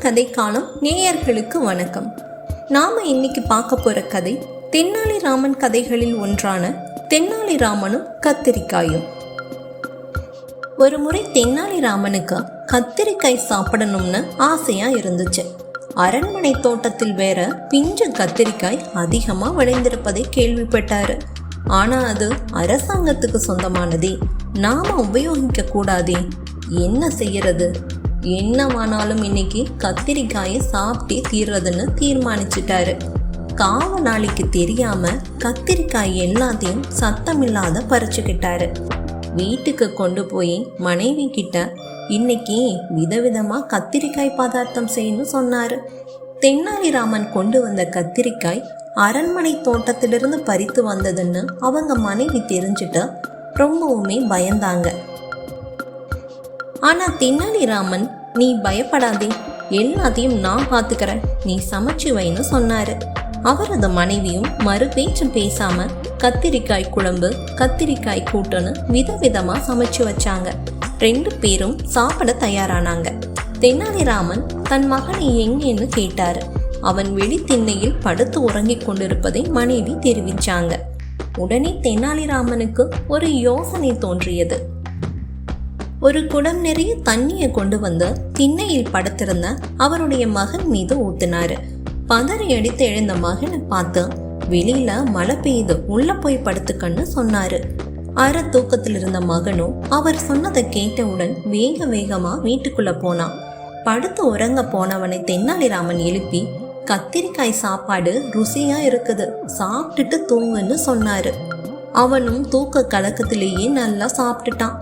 கதை காலம் நேயர்களுக்கு வணக்கம். நாம இன்னைக்கு பார்க்க போற கதை தென்னாலிராமன் கதைகளில் ஒன்றான தென்னாலிராமனும் கத்திரிக்காயும். ஒரு முறை தென்னாலிராமனுக்கு கத்திரிக்காய் சாப்பிடணும்னு ஆசையா இருந்துச்சு. அரண்மனை தோட்டத்தில் வேற பிஞ்சு கத்திரிக்காய் அதிகமா விளைந்திருப்பதை கேள்விப்பட்டாரு. ஆனா அது அரசாங்கத்துக்கு சொந்தமானதே. நாம உபயோகிக்க கூடாதே. என்ன செய்யறது? என்னவானாலும் இன்னைக்கு கத்திரிக்காயை சாப்பிட்டே தீர்றதுன்னு தீர்மானிச்சிட்டாரு. காவலாளிக்கு தெரியாம கத்திரிக்காய் எல்லாத்தையும் சத்தமில்லாத பறிச்சுக்கிட்டாரு. வீட்டுக்கு கொண்டு போய் மனைவி கிட்ட இன்னைக்கு விதவிதமா கத்திரிக்காய் பதார்த்தம் செய்யணும் சொன்னாரு. தென்னாலிராமன் கொண்டு வந்த கத்திரிக்காய் அரண்மனை தோட்டத்திலிருந்து பறித்து வந்ததுன்னு அவங்க மனைவி தெரிஞ்சுட்டு ரொம்பவுமே பயந்தாங்க. ஆனா தென்னாலிராமன் நீ பயப்படாதே எல்லாத்தையும் நான் பார்த்துக்கிறேன் நீ சமைச்சு வைன்னு சொன்னாரு. அவரது மனைவியும் மறு பேச்சும் பேசாம கத்திரிக்காய் குழம்பு கத்திரிக்காய் கூட்டுன்னு விதவிதமா சமைச்சு வச்சாங்க. ரெண்டு பேரும் சாப்பிட தயாரானாங்க. தென்னாலிராமன் தன் மகனை எங்கேன்னு கேட்டாரு. அவன் வெளி திண்ணையில் படுத்து உறங்கிக் கொண்டிருப்பதை மனைவி தெரிவிச்சாங்க. உடனே தெனாலிராமனுக்கு ஒரு யோசனை தோன்றியது. ஒரு குடம் நிறைய தண்ணியை கொண்டு வந்து திண்ணையில் படுத்திருந்த அவருடைய மகன் மீது ஊத்தினாரு. பதறி அடித்து எழுந்த மகனை பார்த்து வெளியில மழை பெய்யுது உள்ள போய் படுத்துக்கன்னு சொன்னாரு. அற தூக்கத்தில் இருந்த மகனும் அவர் சொன்னதை கேட்டவுடன் வேக வேகமா வீட்டுக்குள்ள போனான். படுத்து உறங்க போனவனை தென்னாலிராமன் எழுப்பி கத்திரிக்காய் சாப்பாடு ருசியா இருக்குது சாப்பிட்டுட்டு தூங்குன்னு சொன்னாரு. அவனும் தூக்க கலக்கத்திலேயே நல்லா சாப்பிட்டுட்டான்.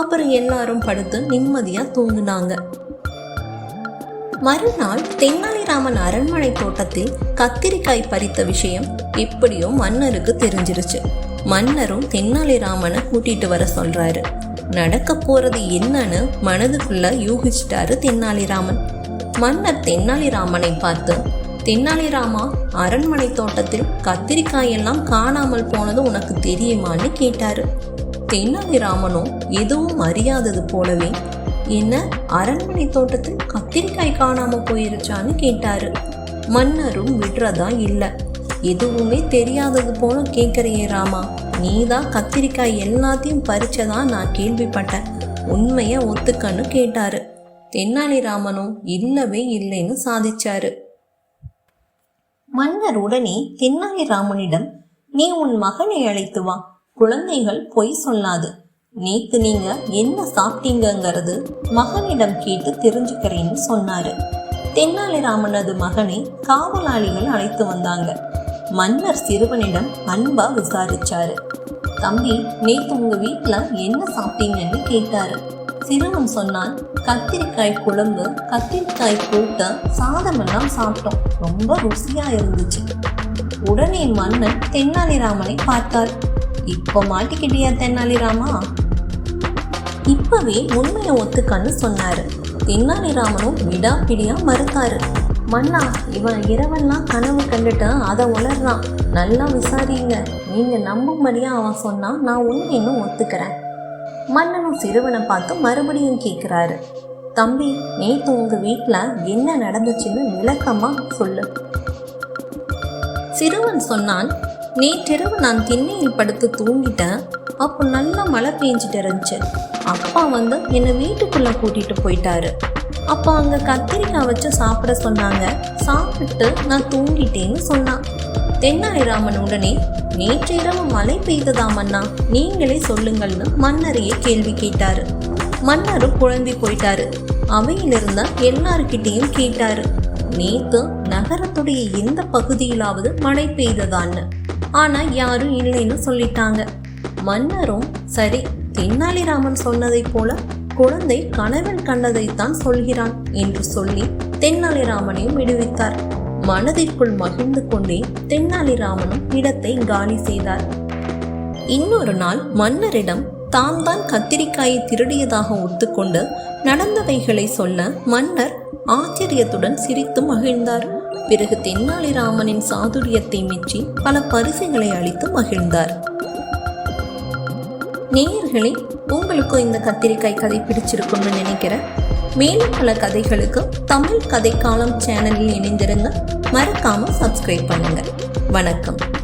அப்புறம் எல்லாரும் படுத்து நிம்மதியா தூங்குனாங்க. மறுநாள் தென்னாலிராமன் அரண்மனை தோட்டத்தில் கத்திரிக்காய் பறித்த விஷயம் எப்படியோ மன்னருக்கு தெரிஞ்சிருச்சு. மன்னரும் தென்னாலிராமனை கூட்டிட்டு வர சொல்றாரு. நடக்க போறது என்னன்னு மனதுக்குள்ள யூகிச்சிட்டாரு தென்னாலிராமன். மன்னர் தென்னாலிராமனை பார்த்து தென்னாலிராமா அரண்மனை தோட்டத்தில் கத்திரிக்காய் எல்லாம் காணாமல் போனது உனக்கு தெரியுமான்னு கேட்டாரு. தென்னாலிராமனும் எதுவும் அறியாதது போலவே என்ன அரண்மனை தோட்டத்தில் கத்திரிக்காய் காணாம போயிருச்சான்னு கேட்டாரு. மன்னரும் விடுறதா இல்லை. எதுவுமே தெரியாதது போல கேட்குறியே ராமா. நீதான் கத்திரிக்காய் எல்லாத்தையும் பறிச்சதா நான் கேள்விப்பட்டேன். உண்மைய ஒத்துக்கன்னு கேட்டாரு. தென்னாலிராமனும் இல்லவே இல்லைன்னு சாதிச்சாரு. மன்னர் உடனே தென்னாலிராமனிடம் நீ உன் மகனை அழைத்து வா. குழந்தைகள் பொய் சொல்லாது. நேத்து நீங்க என்ன சாப்பிட்டீங்கங்கிறது மகனிடம் கேட்டு தெரிஞ்சுக்கிறேன்னு சொன்னாரு. தென்னாலிராமனது மகனை காவலாளிகள் அழைத்து வந்தாங்க. மன்னர் சிறுவனிடம் அன்பா விசாரிச்சாரு. தம்பி நேத்து உங்க வீட்டுல என்ன சாப்பிட்டீங்கன்னு கேட்டாரு. சிறுவன் சொன்னான் கத்திரிக்காய் குழம்பு கத்திரிக்காய் கூட்ட சாதமெல்லாம் சாப்பிட்டோம். ரொம்ப ருசியா இருந்துச்சு. உடனே மன்னன் தென்னாலிராமனை பார்த்தார். இப்போ மாட்டிக்கிட்டியா தென்னாலிராமா இப்பவே உண்மையை ஒத்துக்கன்னு சொன்னாரு. தென்னாலிராமனும் விடாப்பிடியா மறுத்தாரு. மன்னா இவன் இரவெல்லாம் கனவு கண்டுட்டு அதை உளர்றான் நல்லா விசாரிங்க. நீங்க நம்பும்படியா அவன் சொன்னா நான் உண்மைன்னு ஒத்துக்கிறேன். மன்னனும் சிறுவனை பார்த்து மறுபடியும் கேட்குறாரு தம்பி நேற்று உங்க வீட்டில் என்ன நடந்துச்சுன்னு விளக்கமா சொல்லு. சிறுவன் சொன்னான் நேற்றிரவு நான் திண்ணையில் படுத்து தூங்கிட்டேன். அப்போ நல்லா மழை பெஞ்சிட்டு இருந்துச்சு. அப்பா வந்து என்னை வீட்டுக்குள்ளே கூட்டிகிட்டு போயிட்டாரு. அப்போ அங்கே கத்திரிக்காய் வச்சு சாப்பிட சொன்னாங்க. சாப்பிட்டு நான் தூங்கிட்டேன்னு சொன்னான். தென்னாயிராமன் உடனே நேற்றிரவு மழை பெய்ததா மன்னா? நீங்களே சொல்லுங்கள்னு மன்னரையே கேள்வி கேட்டாரு. மன்னரும் குழம்பி போயிட்டாரு. அவையிலிருந்த இருந்த கேட்டாரு. நேத்து நகரத்துடைய எந்த பகுதியிலாவது மழை பெய்ததான்னு? ஆனா யாரும் இல்லைன்னு சொல்லிட்டாங்க. மன்னரும் சரி தென்னாலிராமன் சொன்னதைப் போல குழந்தை கனவில் கண்டதைத்தான் சொல்கிறான் என்று சொல்லி தென்னாலிராமனையும் விடுவித்தார். மனதிற்குள் மகிழ்ந்து கொண்டே தென்னாலிராமனும் இடத்தை காலி செய்தார். இன்னொரு நாள் மன்னரிடம் தாம் தான் கத்திரிக்காயை திருடியதாக ஒத்துக்கொண்டு நடந்தவைகளை சொல்ல மன்னர் ஆச்சரியத்துடன் சிரித்து மகிழ்ந்தார். பிறகு தென்னாலிராமனின் சாதுரியத்தை மெச்சி பல பரிசுகளை அளித்து மகிழ்ந்தார். நேயர்களே உங்களுக்கும் இந்த கத்திரிக்காய் கதை பிடிச்சிருக்கும்னு நினைக்கிறேன் மேலும் பல கதைகளுக்கு தமிழ் கதைக்காலம் சேனலில் இணைந்திருங்க. மறக்காம சப்ஸ்கிரைப் பண்ணுங்க. வணக்கம்.